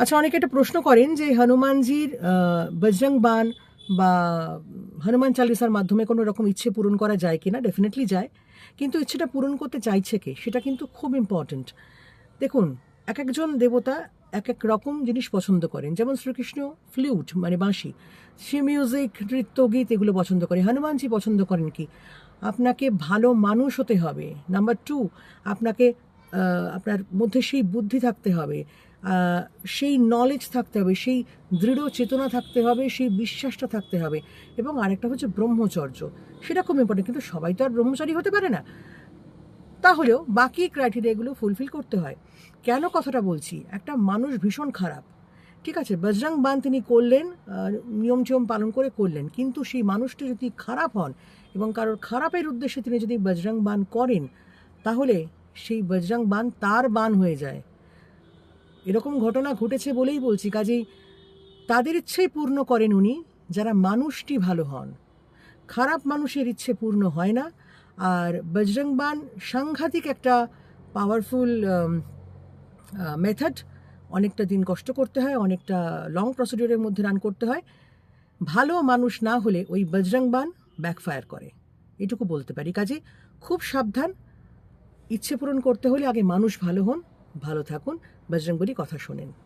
আচ্ছা অনেকে একটা প্রশ্ন করেন যে হনুমানজির বজরং বান বা হনুমান চালিসার মাধ্যমে কোনো রকম ইচ্ছে পূরণ করা যায় কিনা? ডেফিনেটলি যায়। কিন্তু ইচ্ছেটা পূরণ করতে চাইছে কে? সেটা কিন্তু খুব ইম্পর্ট্যান্ট দেখুন এক একজন দেবতা এক এক রকম জিনিস পছন্দ করেন। যেমন শ্রীকৃষ্ণ ফ্লুট মানে বাঁশি। সে মিউজিক নৃত্য, গীত এগুলো পছন্দ করে। হনুমানজি পছন্দ করেন কি? আপনাকে ভালো মানুষ হতে হবে। নাম্বার টু আপনাকে আপনার মধ্যে সেই বুদ্ধি থাকতে হবে। সেই নলেজ থাকতে হবে, সেই দৃঢ় চেতনা থাকতে হবে, সেই বিশ্বাসটা থাকতে হবে। এবং আরেকটা হচ্ছে ব্রহ্মচর্য, সেটা খুব ইম্পর্টেন্ট কিন্তু সবাই তো আর ব্রহ্মচারী হতে পারে না। তাহলেও বাকি ক্রাইটেরিয়াগুলো ফুলফিল করতে হয়। কেন কথাটা বলছি? একটা মানুষ ভীষণ খারাপ, ঠিক আছে? বজরং বান তিনি করলেন নিয়ম টিয়ম পালন করে করলেন, কিন্তু সেই মানুষটি যদি খারাপ হন এবং কারোর খারাপের উদ্দেশ্যে তিনি যদি বজরং বান করেন, তাহলে সেই বজরং বান তার বান হয়ে যায়। এরকম ঘটনা ঘটেছে বলেই বলছি, কাজেই তাদের ইচ্ছেই পূর্ণ করেন উনি, যারা মানুষটি ভালো হন। খারাপ মানুষের ইচ্ছে পূর্ণ হয় না, আর বজরং বান সাংঘাতিক একটা পাওয়ারফুল মেথড অনেকটা দিন কষ্ট করতে হয়, অনেকটা লং প্রসিডিওরের মধ্যে রান করতে হয়। ভালো মানুষ না হলে ওই বজরংবান ব্যাকফায়ার করে। এটুকু বলতে পারি। কাজে খুব সাবধান, ইচ্ছে পূরণ করতে হলে আগে মানুষ ভালো হন ভালো থাকুন বজরংবলী কথা শোনেন।